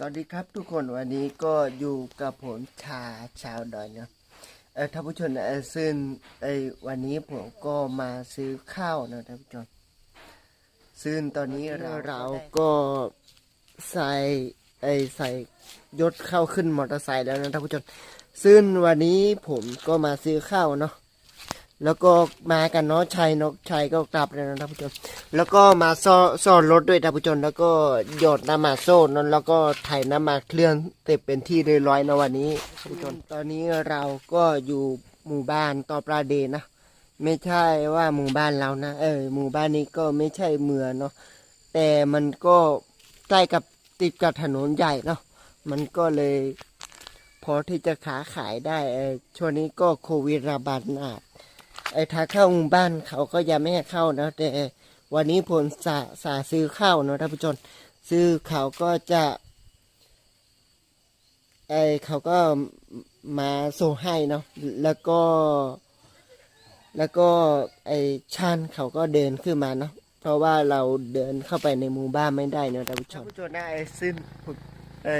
สวัสดีครับทุกคนวันนี้ก็อยู่กับผมชาชาวดอยเนาะเออท่านผู้ชมเออซึ่งเออวันนี้ผมก็มาซื้อข้าวนะท่านผู้ชมซึ่งตอนนี้เราเราก็ใส่ไอใส่ยศเข้าขึ้นมอเตอร์ไซค์แล้วนะท่านผู้ชมซึ่งวันนี้ผมก็มาซื้อข้าวเนาะ แล้วก็มากันเนาะชัยเนกชัยก็กลับแล้วนะท่านผู้ชมแล้วก็มาซ่อซ่อนรถด้วยท่านผู้ชมแล้วก็หยดน้ำมาโซ่นนแล้วก็ไถน้ำมาเคลื่อนเต็มเป็นที่เรียบร้อยนะวันนี้ท่านผู้ชมตอนนี้เราก็อยู่หมู่บ้านต่อประเดนะ ไม่ใช่ว่าหมู่บ้านเรานะเออหมู่บ้านนี้ก็ไม่ใช่เมืองเนาะแต่มันก็ใกล้กับติดกับถนนใหญ่เนาะมันก็เลยพอที่จะขาขายได้ช่วงนี้ก็โควิดระบาดหนัก ไอ้ถ้าเข้าหมู่บ้านเขาก็ยังไม่ให้เข้านะ แต่วันนี้ผมสาสาซื้อข้าวเนาะท่านผู้ชมซื้อเขาก็จะไอเขาก็มาส่งให้เนาะแล้วก็ แล้วก็ไอชันเขาก็เดินขึ้นมาเนาะเพราะว่าเราเดินเข้าไปในหมู่บ้านไม่ได้เนาะท่านผู้ชมท่านผู้ชมนะไอ้ซึ่งผมเอ้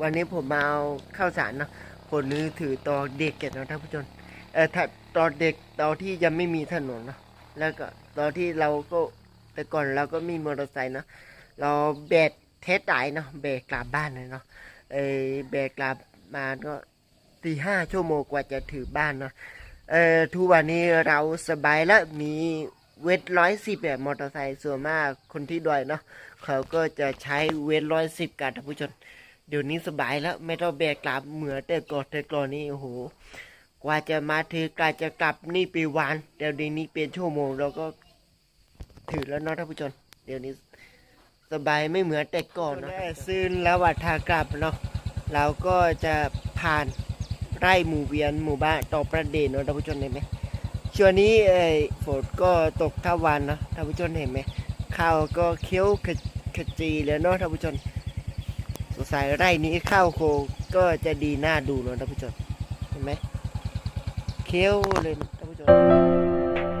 วันนี้ผมมาเอาข้าวสารเนาะคนนึงถือตอเด็กเก็บเนาะท่านผู้ชม เออถ้าตอนเด็กตอนที่ยังไม่มีถนนเนะแล้วก็ตอนที่เราก็แต่ก่อนเราก็มีมอเตอร์ไซค์เนาะเราแบกเทสไดเนาะแบกกลับบ้านเลยเนาะเออแบกกลับมาก็ตีห้าชั่วโมงกว่าจะถึงบ้านเนาะเออทุกวันนี้เราสบายแล้วมีเวทร้อยสิบแบบมอเตอร์ไซค์ส่วนมากคนที่ดอยเนาะเขาก็จะใช้เวทร้อยสิบกันท่านผู้ชมเดี๋ยวนี้สบายแล้วไม่ต้องแบกกลับเหมือนแต่ก่อนแต่ก่อนนี่โอ้โห กว่าจะมาถือกว่าจะกลับนี่ปีวัน เดี๋ยวนี้เป็นชั่วโมงเราก็ถือแล้วเนาะท่านผู้ชมเดี๋ยวนี้สบายไม่เหมือนแต่ก่อนนะซึ่งแล้ววัดทากลับเนาะเราก็จะผ่านไร่หมู่เวียนหมู่บ้านต่อประเด็นเนาะท่านผู้ชมเห็นไหมช่วงนี้เอ้ฝนก็ตกทั้งวันเนาะท่านผู้ชมเห็นไหมข้าวก็เคี้ยวขจขจีเลยเนาะท่านผู้ชมสงสัยไร่นี้ข้าวโคก็จะดีน่าดูเนาะท่านผู้ชมเห็นไหม เคี้ยวเลยท่านผู้ชม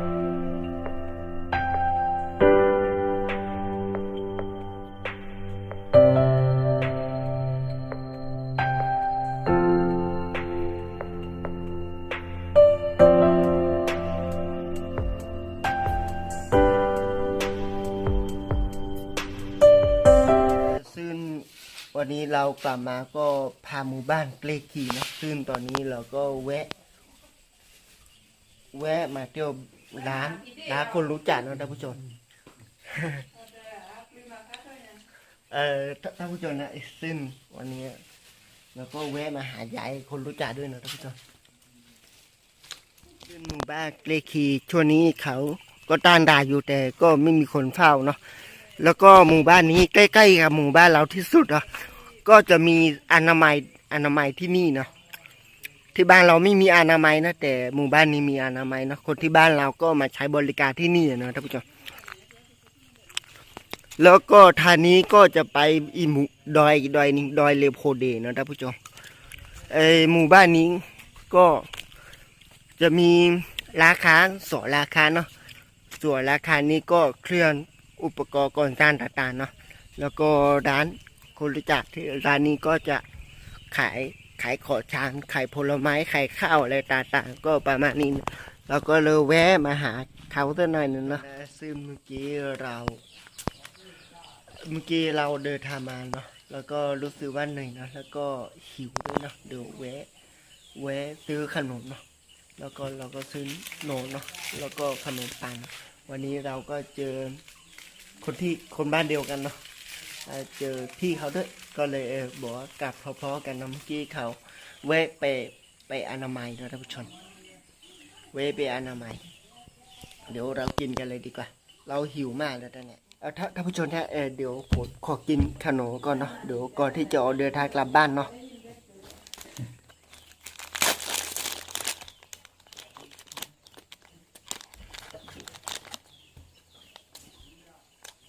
ซึ่งวันนี้เรากลับมาก็พาหมู่บ้านเกลกีนะซึ่งตอนนี้เราก็แวะ แวะมาเที่ยวร้านร้านคนรู้จักเนะท่านผู้ชม เอ่อท่าท่านผู้ชมนะไอ้ซึ่งวันนี้เราก็แวะมาหายายคนรู้จักด้วยเนะท่านผู้ชมซึ่งหมู่บ้านเกรคีช่วงนี้เขาก็ต้านด่าอยู่แต่ก็ไม่มีคนเฝ้าเนาะแล้วก็หมู่บ้านนี้ใกล้ๆกับหมู่บ้านเราที่สุดอะก็จะมีอนามัยอนามัยที่นี่เนาะ ที่บ้านเราไม่มีอนามัยนะแต่หมู่บ้านนี้มีอนามัยนะคนที่บ้านเราก็มาใช้บริการที่นี่นะท่านผู้ชมแล้วก็ทางนี้ก็จะไปอีหมู่ดอยดอยนึงดอยเลโพเดนะท่านผู้ชมไอหมู่บ้านนี้ก็จะมีราคาสอราคาเนาะส่วนราคานี้ก็เคลื่อนอุปกรณ์ก่อสร้างต่างๆเนาะแล้วก็ร้านคนรู้จักที่ร้านนี้ก็จะขาย ขายขอชานขายผลไม้ขายข้าวอะไรต่างๆก็ประมาณนี้นะเราก็เลยแวะมาหาเขาสักหน่อยหนึงเนาะซึ่งเมื่อกี้เราเมื่อกี้เราเดินทางมาเนาะแล้วก็รู้สึกว่าเหนื่อยเนาะแล้วก็หิวด้วยเนาะเดี๋ยวแวะแวะซื้อขนมเนาะแล้วก็เราก็ซื้อโนมเนาะแล้วก็ขนมปังวันนี้เราก็เจอคนที่คนบ้านเดียวกันเนาะเอ่อเจอพี่เขาด้วยก็เลยเออบอกว่ากลับพอๆกันนะเมื่อกี้เขาแวะไปไปอนามัยนะท่านผู้ชมแวะไปอนามัย เดี๋ยวเรากินกันเลยดีกว่า เราหิวมากแล้วตอนเนี้ยเอาท่านผู้ชมถ้าเออเดี๋ยวผมขอกินขนมก่อนเนาะเดี๋ยวก่อนที่จะออกเดินทางกลับบ้านเนาะ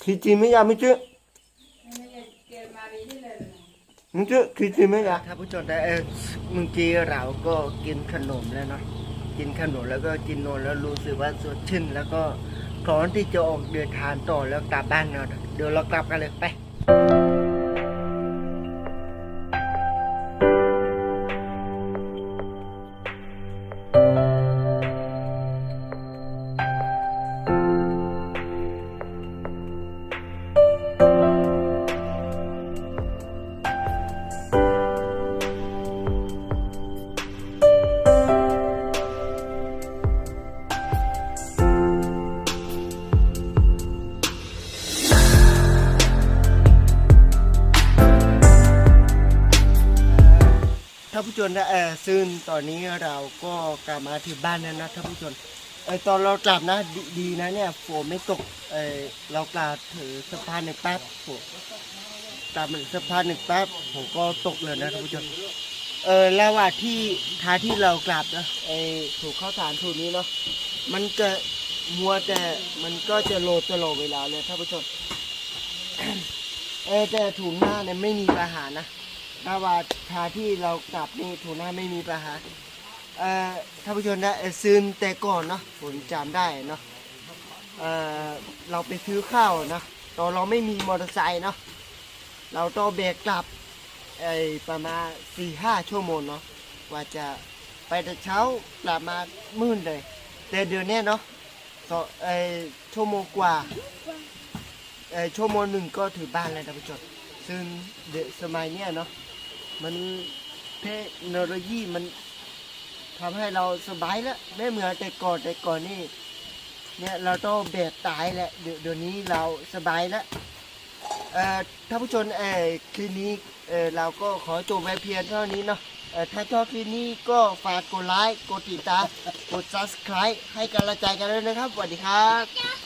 ที่จริงไม่ยากไม่เชื่อ มึงจะคิดจริงไหมล่ะถ้าผู้ชมได้เออเมื่อกี้เราก็กินขนมแล้วเนาะกินขนมแล้วก็กินนมแล้วรู้สึกว่าสดชื่นแล้วก็พร้อมที่จะออกเดินทางต่อแล้วกลับบ้านเนาะเดี๋ยวเรากลับกันเลยไป ผู้ชมนะเออซึ่งตอนนี้เราก็กลับมาที่บ้านแล้วนะท่านผู้ชมเอตอนเรากลับนะดดีนะเนี่ยฝนไม่ตกเออเรากลับถือสะพานหนึ่งแป๊บฝนกลับมาสะพานหนึ่งแป๊บผมก็ตกเลยนะท่านผู้ชมเออระหว่างที่ทางที่เรากลับนะไอถูกเข้าฐานถูกนี้เนาะมันจะมัวแต่มันก็จะโลดตลอดเวลาเลยท่านผู้ชมเออแต่ถุงหน้าเนี่ยไม่มีปัญหานะ ถ้าว่าทาที่เรากลับนี่ถูหน้าไม่มีปัญหาเอ่อท่านผู้ชมนะเอ่อซึนแต่ก่อนเนาะผมจำได้เนาะเอ่อเราไปซื้อข้าวนะตอนเราไม่มีมอเตอร์ไซค์เนาะเราต้องเบรกกลับไอประมาณสี่ห้าชั่วโมงเนาะกว่าจะไปแต่เช้ากลับมามืดเลย แต่เดี๋ยวนี้เนาะสองไอชั่วโมงกว่าไอชั่วโมงหนึ่งก็ถึงบ้านแล้วท่านผู้ชมซึ่งเดสมัยเนี้ยเนาะ มันเทคโนโลยีมันทำให้เราสบายแล้วไม่เหมือนแต่ก่อนแต่ก่อนนี่เนี่ยเราต้องแบกตายแหละเดี๋ยวนี้เราสบายแล้วเอ่อท่านผู้ชมเอ่อคลิปนี้เอ่อเราก็ขอจบไว้เพียงเท่านี้เนาะเอ่อถ้าชอบคลิปนี้ก็ฝากกดไลค์กดติดตามกด subscribe ให้กำลังใจกันด้วยนะครับสวัสดีครับ